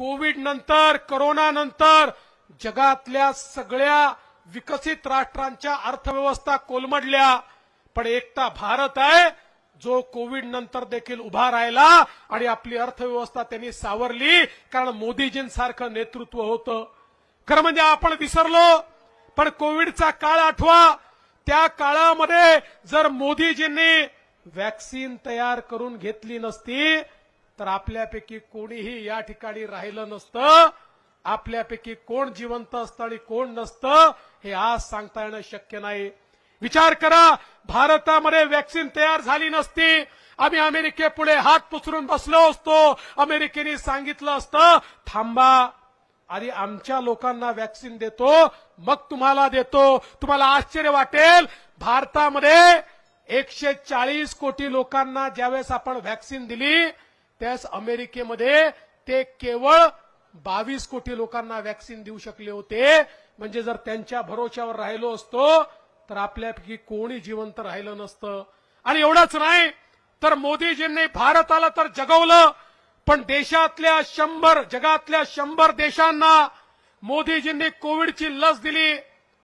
Covid नंतर corona नंतर जगातल्या सगळ्या विकसित राष्ट्रांच्या अर्थव्यवस्था कोलमडल्या. पण एकटा भारत आहे जो कोविड नंतर देखील उभा राहिला आणि आपली अर्थव्यवस्था त्यांनी सावरली कारण मोदीजींसारखं नेतृत्व होतं. खरं म्हणजे आपण विसरलो पण कोविडचा काळ आठवा. त्या काळामध्ये जर मोदीजींनी वॅक्सिन तयार करून घेतली नसती तर आपल्यापैकी कोणीही या ठिकाणी राहिलं नसतं. आपल्यापैकी कोण जिवंत असतं आणि कोण नसतं हे आज सांगता येणं शक्य नाही. विचार करा भारतामध्ये वॅक्सिन तयार झाली नसती. आम्ही अमेरिकेपुढे हात पसरून बसलो असतो. अमेरिकेने सांगितलं असतं थांबा आधी आमच्या लोकांना वॅक्सिन देतो मग तुम्हाला देतो. तुम्हाला आश्चर्य वाटेल भारतामध्ये एकशे चाळीस कोटी लोकांना ज्यावेळेस आपण व्हॅक्सिन दिली त्याच अमेरिकेमध्ये ते केवळ बावीस कोटी लोकांना वॅक्सिन देऊ शकले होते. म्हणजे जर त्यांच्या भरोश्यावर राहिलो असतो तर आपल्यापैकी कोणी जिवंत राहिलं नसतं. आणि एवढंच नाही तर मोदीजींनी भारताला तर जगवलं पण देशातल्या शंभर जगातल्या शंभर देशांना मोदीजींनी कोविडची लस दिली.